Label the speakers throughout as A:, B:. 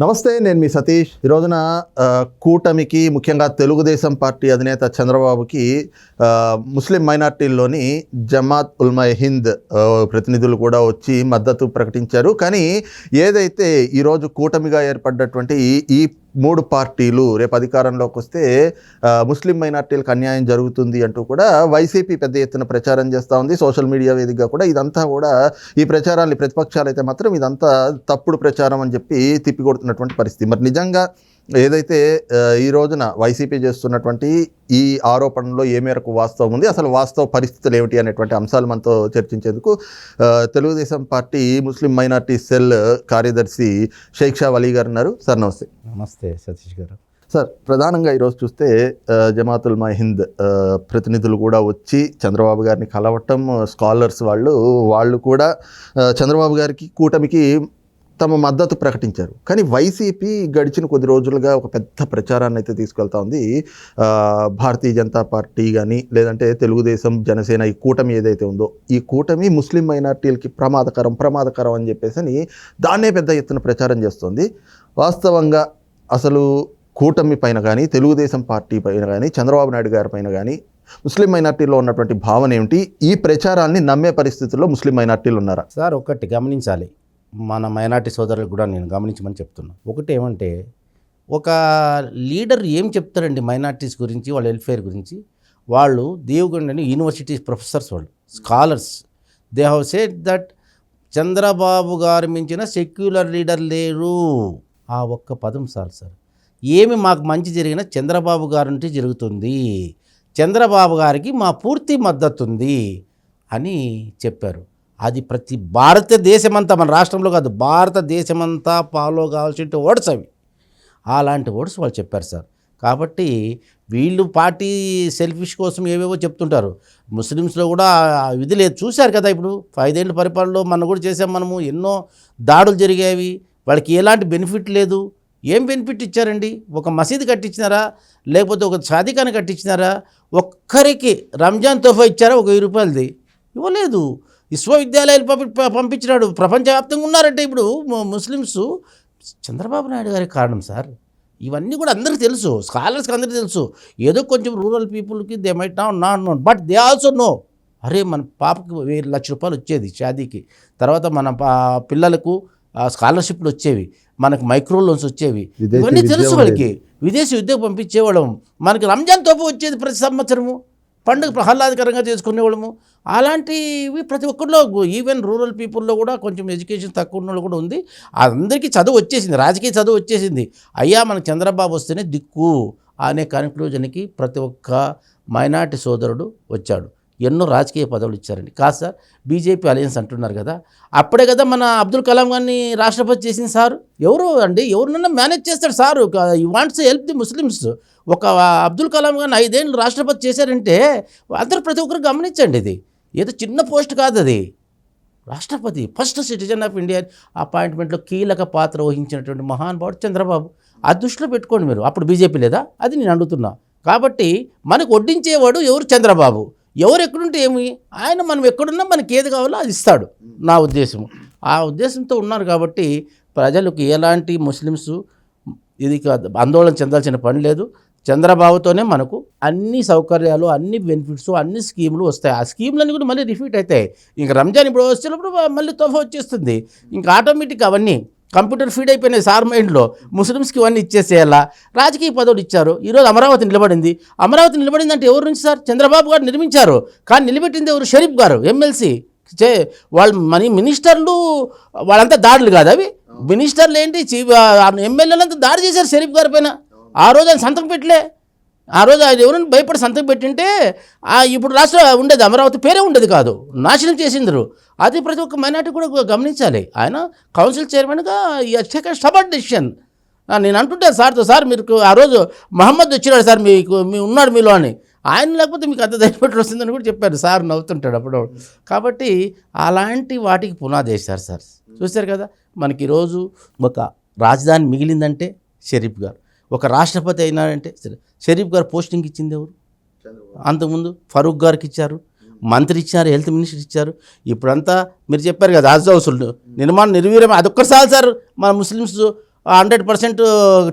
A: నమస్తే నేను మీ సతీష్. ఈ రోజున కూటమికి ముఖ్యంగా తెలుగుదేశం పార్టీ అధినేత చంద్రబాబుకి ముస్లిం మైనార్టీల్లోని జమాత్ ఉల్మా హింద్ ప్రతినిధులు కూడా వచ్చి మద్దతు ప్రకటించారు. కానీ ఏదైతే ఈరోజు కూటమిగా ఏర్పడ్డటువంటి ఈ- ఈ మూడు పార్టీలు రేపు అధికారంలోకి వస్తే ముస్లిం మైనార్టీలకు అన్యాయం జరుగుతుంది అంటూ కూడా వైసీపీ పెద్ద ఎత్తున ప్రచారం చేస్తూ ఉంది. సోషల్ మీడియా వేదికగా కూడా ఇదంతా కూడా ఈ ప్రచారాన్ని ప్రతిపక్షాలు అయితే మాత్రం ఇదంతా తప్పుడు ప్రచారం అని చెప్పి తిప్పికొడుతున్నటువంటి పరిస్థితి. మరి నిజంగా ఏదైతే ఈ రోజున వైసీపీ చేస్తున్నటువంటి ఈ ఆరోపణలో ఏ మేరకు వాస్తవం ఉంది అసలు వాస్తవ పరిస్థితులు ఏమిటి అనేటువంటి అంశాలు మనతో చర్చించేందుకు Telugu Desam party Muslim minority cell కార్యదర్శి షేక్ షా అలీ గారు ఉన్నారు. సార్ నమస్తే.
B: నమస్తే సతీష్ గారు.
A: సార్ ప్రధానంగా ఈరోజు చూస్తే జమాతుల్ మా హింద్ ఆ, ప్రతినిధులు కూడా వచ్చి చంద్రబాబు గారిని కలవటం స్కాలర్స్ వాళ్ళు వాళ్ళు కూడా చంద్రబాబు గారికి కూటమికి తమ మద్దతు ప్రకటించారు. కానీ వైసీపీ గడిచిన కొద్ది రోజులుగా ఒక పెద్ద ప్రచారాన్ని అయితే తీసుకెళ్తా ఉంది. భారతీయ జనతా పార్టీ కానీ లేదంటే తెలుగుదేశం జనసేన ఈ కూటమి ఏదైతే ఉందో ఈ కూటమి ముస్లిం మైనార్టీలకి ప్రమాదకరం ప్రమాదకరం అని చెప్పేసి అని దాన్నే పెద్ద ఎత్తున ప్రచారం చేస్తుంది. వాస్తవంగా అసలు కూటమి పైన కానీ తెలుగుదేశం పార్టీ పైన కానీ చంద్రబాబు నాయుడు గారి పైన కానీ ముస్లిం మైనార్టీలో ఉన్నటువంటి భావన ఏమిటి? ఈ ప్రచారాన్ని నమ్మే పరిస్థితుల్లో ముస్లిం మైనార్టీలు ఉన్నారా?
B: సార్ ఒకటి గమనించాలి. మన మైనార్టీ సోదరులకు కూడా నేను గమనించమని చెప్తున్నా. ఒకటి ఏమంటే ఒక లీడర్ ఏం చెప్తారండి మైనార్టీస్ గురించి వాళ్ళ వెల్ఫేర్ గురించి? వాళ్ళు దేవుగండని యూనివర్సిటీ ప్రొఫెసర్స్ వాళ్ళు scholars. They have said that Chandrababu గారు మించిన సెక్యులర్ లీడర్ లేరు. ఆ ఒక్క పదం సార్ సార్. ఏమి మాకు మంచి జరిగినా చంద్రబాబు గారి నుండి జరుగుతుంది. చంద్రబాబు గారికి మా పూర్తి మద్దతు ఉంది అని చెప్పారు. అది ప్రతి భారతదేశమంతా మన రాష్ట్రంలో కాదు భారతదేశమంతా ఫాలో కావాల్సిన ఓట్స్ అవి. అలాంటి ఓట్స్ వాళ్ళు చెప్పారు సార్. కాబట్టి వీళ్ళు పార్టీ సెల్ఫిష్ కోసం ఏవేవో చెప్తుంటారు. ముస్లిమ్స్లో కూడా ఇది లేదు. చూశారు కదా ఇప్పుడు ఐదేళ్ళ పరిపాలనలో మనం కూడా చేసాం మనము ఎన్నో దాడులు జరిగేవి. వాళ్ళకి ఎలాంటి బెనిఫిట్ లేదు. ఏం బెనిఫిట్ ఇచ్చారండి? ఒక మసీదు కట్టించినారా? లేకపోతే ఒక సాధికాన్ని కట్టించినారా? ఒక్కరికి రంజాన్ తోఫా ఇచ్చారా? ఒక వెయ్యి రూపాయలది. ఇవ్వలేదు. విశ్వవిద్యాలయాలు పంపి పంపించినాడు. ప్రపంచవ్యాప్తంగా ఉన్నారంటే ఇప్పుడు ముస్లిమ్స్. చంద్రబాబు నాయుడు గారి కారణం సార్. ఇవన్నీ కూడా అందరికీ తెలుసు. స్కాలర్స్కి అందరికీ తెలుసు. ఏదో కొంచెం రూరల్ పీపుల్కి they might not know. But they also know. అరే మన పాపకి వెయ్యి లక్ష రూపాయలు వచ్చేది షాదీకి. తర్వాత మన పా పిల్లలకు స్కాలర్షిప్లు వచ్చేవి. మనకు మైక్రో లోన్స్ వచ్చేవి. ఇవన్నీ తెలుసు. వాళ్ళకి. విదేశీ విద్యకు పంపించేవాళ్ళం. మనకి రంజాన్ తోపు వచ్చేది ప్రతి సంవత్సరము. పండుగ ప్రహ్లాదకరంగా చేసుకునేవాళ్ళము. అలాంటివి ప్రతి ఒక్కరిలో ఈవెన్ రూరల్ పీపుల్లో కూడా కొంచెం ఎడ్యుకేషన్ తక్కువ ఉన్న కూడా ఉంది. అందరికీ చదువు వచ్చేసింది రాజకీయ చదువు వచ్చేసింది. అయ్యా మనకు చంద్రబాబు వస్తేనే దిక్కు అనే కన్క్లూజన్కి ప్రతి ఒక్క మైనార్టీ సోదరుడు వచ్చాడు. ఎన్నో రాజకీయ పదవులు ఇచ్చారండి. కాదు సార్ బీజేపీ అలయన్స్ అంటున్నారు కదా. అప్పుడే కదా మన అబ్దుల్ కలాం గారిని రాష్ట్రపతి చేసింది సార్. ఎవరు అండి? ఎవరినన్నా మేనేజ్ చేస్తాడు సార్. ఈ వాంట్స్ హెల్ప్ ది ముస్లిమ్స్. ఒక అబ్దుల్ కలాం గారిని ఐదేళ్ళు రాష్ట్రపతి చేశారంటే అందరూ ప్రతి ఒక్కరు గమనించండి ఇది. ఏదో చిన్న పోస్ట్ కాదు అది. రాష్ట్రపతి ఫస్ట్ సిటిజన్ ఆఫ్ ఇండియా అపాయింట్మెంట్లో కీలక పాత్ర వహించినటువంటి మహానుభావుడు చంద్రబాబు. ఆ దృష్టిలో పెట్టుకోండి మీరు. అప్పుడు బీజేపీ లేదా? అది నేను అడుగుతున్నా. కాబట్టి మనకు వడ్డించేవాడు ఎవరు? చంద్రబాబు. ఎవరు ఎక్కడుంటే ఏమి? ఆయన మనం ఎక్కడున్నా మనకి ఏది కావాలో అది ఇస్తాడు. నా ఉద్దేశం ఆ ఉద్దేశంతో ఉన్నారు కాబట్టి ప్రజలకు ఎలాంటి ముస్లిమ్స్ ఇది కాదు ఆందోళన చెందాల్సిన పని లేదు. చంద్రబాబుతోనే మనకు అన్ని సౌకర్యాలు అన్ని బెనిఫిట్స్ అన్ని స్కీములు వస్తాయి. ఆ స్కీములన్నీ కూడా మళ్ళీ రిపీట్ అవుతాయి. ఇంకా రంజాన్ ఇప్పుడు వచ్చేటప్పుడు మళ్ళీ తోఫా వచ్చేస్తుంది. ఇంకా ఆటోమేటిక్ అవన్నీ కంప్యూటర్ ఫీడ్ అయిపోయినాయి సార్ మైండ్లో. ముస్లిమ్స్కి ఇవన్నీ ఇచ్చేసేయాలా? రాజకీయ పదవులు ఇచ్చారు. ఈరోజు అమరావతి నిలబడింది. అమరావతి నిలబడింది అంటే ఎవరి నుంచి సార్? చంద్రబాబు గారు నిర్మించారు. కానీ నిలబెట్టింది ఎవరు? షరీఫ్ గారు ఎమ్మెల్సీ. చే వాళ్ళు మన మినిస్టర్లు వాళ్ళంతా దాడులు కాదు అవి. మినిస్టర్లు ఏంటి? ఎమ్మెల్యేలంతా దాడి చేశారు షరీఫ్ గారి పైన. ఆ రోజు ఆయన సంతకం పెట్టలే. ఆ రోజు ఆయన ఎవరైనా భయపడి సంతకం పెట్టింటే ఆ ఇప్పుడు రాష్ట్ర ఉండేది అమరావతి పేరే ఉండేది కాదు. నాశనం చేసిందరు అది ప్రతి ఒక్క మైనార్టీ కూడా గమనించాలి. ఆయన కౌన్సిల్ చైర్మన్గా టేక్ స్టబర్డ్ డెసిషన్. నేను అంటుంటే సార్తో సార్ మీరు ఆ రోజు మహమ్మద్ వచ్చినాడు సార్ మీకు మీ ఉన్నాడు మీలో అని. ఆయన లేకపోతే మీకు అంత దయపెట్టి వస్తుందని కూడా చెప్పారు. సార్ నవ్వుతుంటాడు అప్పుడు కాబట్టి అలాంటి వాటికి పునాది వేశారు సార్. చూశారు కదా మనకి ఈరోజు ఒక రాజధాని మిగిలిందంటే షరీఫ్ గారు. ఒక రాష్ట్రపతి అయినారంటే సరే. షరీఫ్ గారు పోస్టింగ్ ఇచ్చింది ఎవరు? అంతకుముందు ఫరూక్ గారికి ఇచ్చారు మంత్రి ఇచ్చారు హెల్త్ మినిస్టర్ ఇచ్చారు. ఇప్పుడంతా మీరు చెప్పారు కదా రాజ్ హౌసులు నిర్మాణం నిర్వీర్యం అదొక్కసారి సార్ మన ముస్లిమ్స్ హండ్రెడ్ పర్సెంట్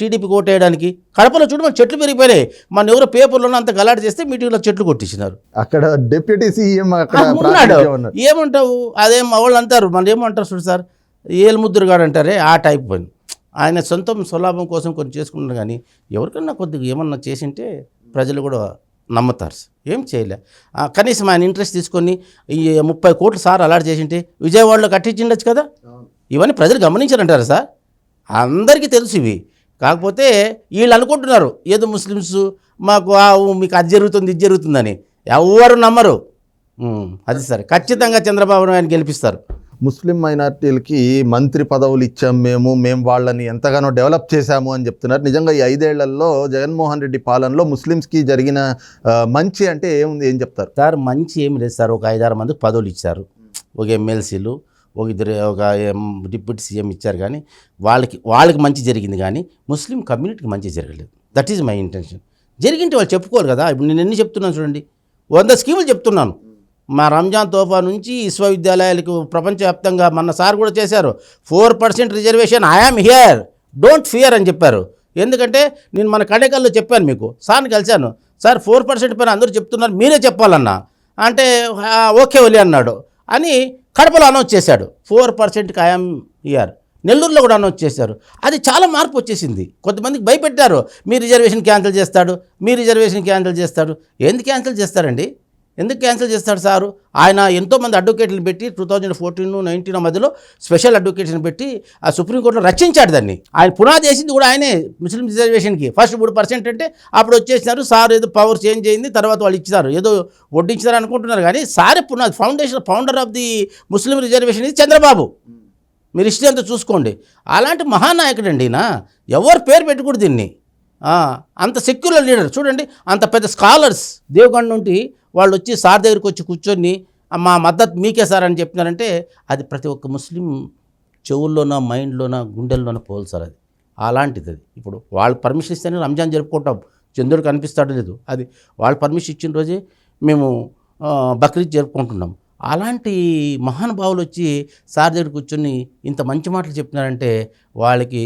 B: టీడీపీ ఓటేయడానికి కడపలో చూడు మన చెట్లు పెరిగిపోయినాయి. మన ఎవరో పేపర్లోనే అంత గలాట చేస్తే మీటింగ్లో చెట్లు కొట్టించినారు.
A: అక్కడ డిప్యూటీ సీఎం
B: ఉన్నాడు. ఏమంటావు? అదేం వాళ్ళు అంటారు మన ఏమంటారు చూడు సార్? ఏలుముద్దురుగాడు అంటారే ఆ టైప్ పని ఆయన సొంతం స్వలాభం కోసం కొన్ని చేసుకున్నాడు కానీ ఎవరికన్నా కొద్దిగా ఏమన్నా చేసింటే ప్రజలు కూడా నమ్ముతారు సార్. ఏం చేయలే. కనీసం ఆయన ఇంట్రెస్ట్ తీసుకొని ఈ ముప్పై కోట్లు సార్ అలాట్ చేసింటే విజయవాడలో కట్టించిండొచ్చు కదా? ఇవన్నీ ప్రజలు గమనించారంటారు సార్? అందరికీ తెలుసు ఇవి. కాకపోతే వీళ్ళు అనుకుంటున్నారు ఏదో ముస్లిమ్స్ మాకు మీకు అది జరుగుతుంది ఇది జరుగుతుందని. ఎవరు నమ్మరు. అది సరే. ఖచ్చితంగా చంద్రబాబు నాయుడు గెలిపిస్తారు.
A: ముస్లిం మైనార్టీలకి మంత్రి పదవులు ఇచ్చాం మేము మేము వాళ్ళని ఎంతగానో డెవలప్ చేశాము అని చెప్తున్నారు. నిజంగా ఈ ఐదేళ్ళలో జగన్మోహన్ రెడ్డి పాలనలో ముస్లిమ్స్కి జరిగిన మంచి అంటే ఏముంది? ఏం చెప్తారు?
B: సార్ మంచి ఏమి లేదు సార్. ఒక ఐదారు మందికి పదవులు ఇచ్చారు. ఒక ఎమ్మెల్సీలు ఒక ఇద్దరు ఒక ఎం- డిప్యూటీ సీఎం ఇచ్చారు కానీ వాళ్ళకి వాళ్ళకి మంచి జరిగింది కానీ ముస్లిం కమ్యూనిటీకి మంచి జరగలేదు. దట్ ఈజ్ మై ఇంటెన్షన్ జరిగింటే వాళ్ళు చెప్పుకోవాలి కదా. ఇప్పుడు నేను ఎన్ని చెప్తున్నాను చూడండి. వంద స్కీములు చెప్తున్నాను. మా రంజాన్ తోఫా నుంచి విశ్వవిద్యాలయాలకు ప్రపంచవ్యాప్తంగా మన సార్ కూడా చేశారు. Four percent reservation I am here don't fear అని చెప్పారు. ఎందుకంటే నేను మన కడేకల్లో చెప్పాను మీకు. సార్ని కలిశాను. సార్ ఫోర్ పర్సెంట్ పైన అందరూ చెప్తున్నారు మీరే చెప్పాలన్నా. అంటే ఓకే ఒలి అన్నాడు. అని కడపలో అనౌన్స్ చేశాడు. ఫోర్ పర్సెంట్కి ఐఎమ్ ఇయర్ నెల్లూరులో కూడా అనౌన్స్ చేశారు. అది చాలా మార్పు వచ్చేసింది. కొంతమందికి భయపెట్టారు. మీ రిజర్వేషన్ క్యాన్సిల్ చేస్తాడు. మీ రిజర్వేషన్ క్యాన్సిల్ చేస్తాడు. ఎందుకు క్యాన్సిల్ చేస్తారండి? ఎందుకు క్యాన్సిల్ చేస్తాడు సారు? ఆయన ఎంతోమంది అడ్వకేట్లను పెట్టి టూ థౌజండ్ ఫోర్టీన్ నైన్టీన్ మధ్యలో స్పెషల్ అడ్వకేట్ని పెట్టి ఆ సుప్రీంకోర్టులో రచించాడు దాన్ని. ఆయన పునాది వేసింది కూడా ఆయనే ముస్లిం రిజర్వేషన్కి. ఫస్ట్ మూడు పర్సెంట్ అంటే అప్పుడు వచ్చేసినారు సార్ ఏదో పవర్ చేంజ్ అయింది తర్వాత వాళ్ళు ఇచ్చినారు. ఏదో వడ్డించారు అనుకుంటున్నారు కానీ సారే పునాది foundation founder of the Muslim reservation ఇది చంద్రబాబు. మీరు హిస్టరీ అంతా చూసుకోండి. అలాంటి మహానాయకుడు అండి ఎవరు పేరు పెట్టుకోడు దీన్ని. అంత సెక్యులర్ లీడర్. చూడండి అంత పెద్ద స్కాలర్స్. దేవగండ్ నుండి వాళ్ళు వచ్చి సార్ దగ్గరికి వచ్చి కూర్చొని మా మద్దతు మీకే సార్ అని చెప్తున్నారంటే అది ప్రతి ఒక్క ముస్లిం చెవుల్లోన మైండ్లోన గుండెల్లోనో పోవాలి సార్ అది. అలాంటిది అది. ఇప్పుడు వాళ్ళు పర్మిషన్ ఇస్తేనే రంజాన్ జరుపుకుంటాం. చంద్రుడు కనిపిస్తాడో లేదు అది. వాళ్ళు పర్మిషన్ ఇచ్చిన రోజే మేము బక్రీద్ జరుపుకుంటున్నాం. అలాంటి మహానుభావులు వచ్చి సార్ దగ్గర కూర్చొని ఇంత మంచి మాటలు చెప్తున్నారంటే వాళ్ళకి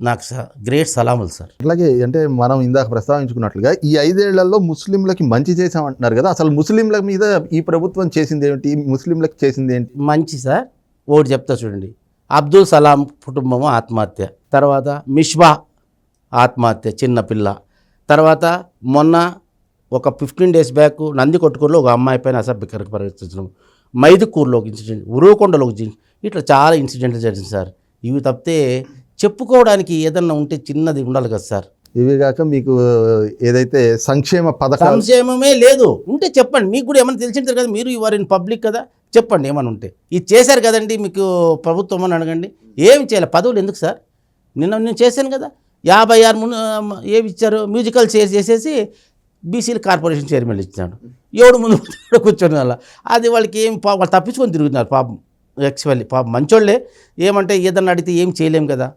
B: నాకు గ్రేట్ సలాములు సార్.
A: అట్లాగే అంటే మనం ఇందాక ప్రస్తావించుకున్నట్లుగా ఈ ఐదేళ్ళలో ముస్లింలకి మంచి చేసామంటున్నారు కదా అసలు ముస్లింల మీద ఈ ప్రభుత్వం చేసింది ఏమిటి ముస్లింలకు చేసింది ఏంటి?
B: మంచి సార్. ఒకటి చెప్తా చూడండి. అబ్దుల్ సలాం కుటుంబము ఆత్మహత్య తర్వాత మిష్బా ఆత్మహత్య చిన్న పిల్ల తర్వాత మొన్న ఒక ఫిఫ్టీన్ డేస్ బ్యాక్ నంది కొట్టుకూరులో ఒక అమ్మాయి పైన అసభ్యకరంగా పరిగెత్తించడం మైదుకూరులో ఒక ఇన్సిడెంట్ ఉరువకొండలో ఒక ఇట్లా చాలా ఇన్సిడెంట్లు జరిగింది సార్. ఇవి తప్పితే చెప్పుకోవడానికి ఏదన్నా ఉంటే చిన్నది ఉండాలి కదా సార్.
A: ఇవి కాక మీకు ఏదైతే సంక్షేమ పథకాలు
B: సంక్షేమమే లేదు. ఉంటే చెప్పండి. మీకు కూడా ఏమైనా తెలిసింటారు కదా మీరు ఇవర్ ఇన్ పబ్లిక్ కదా. చెప్పండి ఏమైనా ఉంటే. ఇది చేశారు కదండి మీకు ప్రభుత్వం అని అడగండి. ఏం చేయాలి? పదవులు ఎందుకు సార్? నిన్న నేను చేశాను కదా. యాభై ఆరు మున్ ఏమి ఇచ్చారు? మ్యూజికల్ చైర్ చేసేసి బీసీలు కార్పొరేషన్ చైర్మన్ ఇచ్చినాడు. ఎవడు ముందు కూర్చొని అలా. అది వాళ్ళకి ఏం పా వాళ్ళు తప్పించుకొని తిరుగుతున్నారు పాపం. యాక్చువల్లీ పాపం మంచోళ్ళే. ఏమంటే ఏదన్నా అడిగితే ఏం చేయలేం కదా.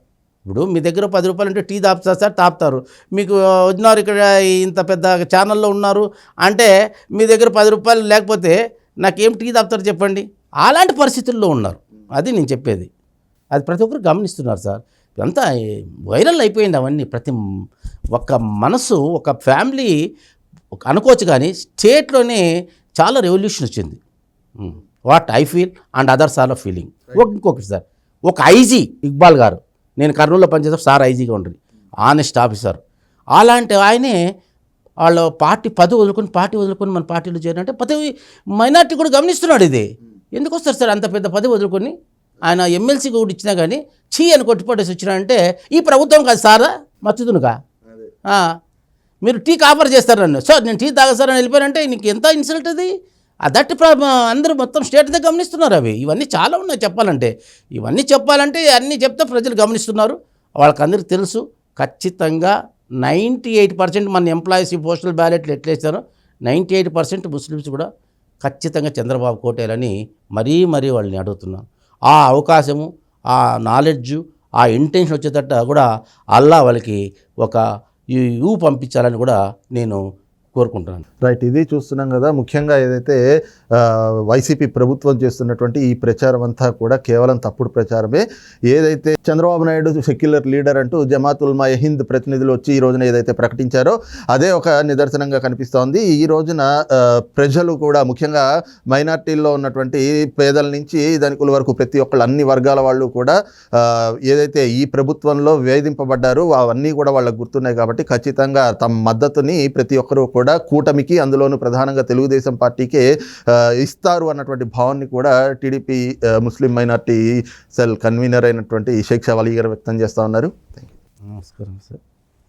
B: ఇప్పుడు మీ దగ్గర పది రూపాయలు ఉంటే టీ తాపుతా సార్ తాపుతారు. మీకు వచ్చినారు ఇక్కడ ఇంత పెద్ద ఛానల్లో ఉన్నారు అంటే మీ దగ్గర పది రూపాయలు లేకపోతే నాకేం టీ తాపుతారు చెప్పండి? అలాంటి పరిస్థితుల్లో ఉన్నారు. అది నేను చెప్పేది. అది ప్రతి ఒక్కరు గమనిస్తున్నారు సార్. అంతా వైరల్ అయిపోయింది అవన్నీ ప్రతి ఒక్క మనసు ఒక ఫ్యామిలీ అనుకోవచ్చు కానీ స్టేట్లోనే చాలా రెవల్యూషన్ వచ్చింది. What I feel and others are of feeling. ఇంకొకటి సార్ ఒక ఐజీ ఇక్బాల్ గారు. నేను కర్నూలులో పనిచేసే సార్ ఐజీగా ఉంటుంది. Honest officer. అలాంటి ఆయనే వాళ్ళ పార్టీ పదవి వదులుకొని పార్టీ వదులుకొని మన పార్టీలో చేరారంటే పదవి మైనార్టీ కూడా గమనిస్తున్నాడు ఇది. ఎందుకు వస్తారు సార్ అంత పెద్ద పదవి వదులుకొని? ఆయన ఎమ్మెల్సీ కూడా ఇచ్చినా కానీ చీ అని కొట్టిపడేసి వచ్చినారంటే ఈ ప్రభుత్వం కాదు సారా? మచ్చుదునుగా మీరు టీ ఆఫర్ చేస్తారు నన్ను. సో నేను టీ తాగసారని వెళ్ళిపోయానంటే నీకు ఎంత ఇన్సల్ట్ అది? దట్ అందరూ మొత్తం స్టేట్దే గమనిస్తున్నారు అవి. ఇవన్నీ చాలా ఉన్నాయి చెప్పాలంటే. ఇవన్నీ చెప్పాలంటే అన్నీ చెప్తే ప్రజలు గమనిస్తున్నారు. వాళ్ళకందరికీ తెలుసు ఖచ్చితంగా నైంటీ ఎయిట్ పర్సెంట్ మన ఎంప్లాయీస్ ఈ పోస్టల్ బ్యాలెట్లు ఎట్లేస్తారో నైంటీ ఎయిట్ పర్సెంట్ ముస్లిమ్స్ కూడా ఖచ్చితంగా చంద్రబాబు కోటేయాలని మరీ మరీ వాళ్ళని అడుగుతున్నాను ఆ అవకాశము ఆ నాలెడ్జు ఆ ఇంటెన్షన్ వచ్చేటట్టు కూడా అల్లా వాళ్ళకి ఒక యూ పంపించాలని కూడా నేను కోరుకుంటున్నాను.
A: రైట్ ఇది చూస్తున్నాం కదా ముఖ్యంగా ఏదైతే వైసీపీ ప్రభుత్వం చేస్తున్నటువంటి ఈ ప్రచారం అంతా కూడా కేవలం తప్పుడు ప్రచారమే. ఏదైతే చంద్రబాబు నాయుడు సెక్యులర్ లీడర్ అంటూ జమాత్ ఉల్మా హింద్ ప్రతినిధులు వచ్చి ఈ రోజున ఏదైతే ప్రకటించారో అదే ఒక నిదర్శనంగా కనిపిస్తోంది. ఈ రోజున ప్రజలు కూడా ముఖ్యంగా మైనార్టీల్లో ఉన్నటువంటి పేదల నుంచి ధనికుల వరకు ప్రతి ఒక్కళ్ళు అన్ని వర్గాల వాళ్ళు కూడా ఏదైతే ఈ ప్రభుత్వంలో వేధింపబడ్డారు అవన్నీ కూడా వాళ్ళకు గుర్తున్నాయి కాబట్టి ఖచ్చితంగా తమ మద్దతుని ప్రతి ఒక్కరూ కూడా కూటమికి అందులోనూ ప్రధానంగా తెలుగుదేశం పార్టీకే ఇస్తారు అన్నటువంటి భావాన్ని కూడా TDP Muslim minority cell convener అయినటువంటి షేక్ షావాలి గారు వ్యక్తం చేస్తూ ఉన్నారు.
B: నమస్కారం సార్.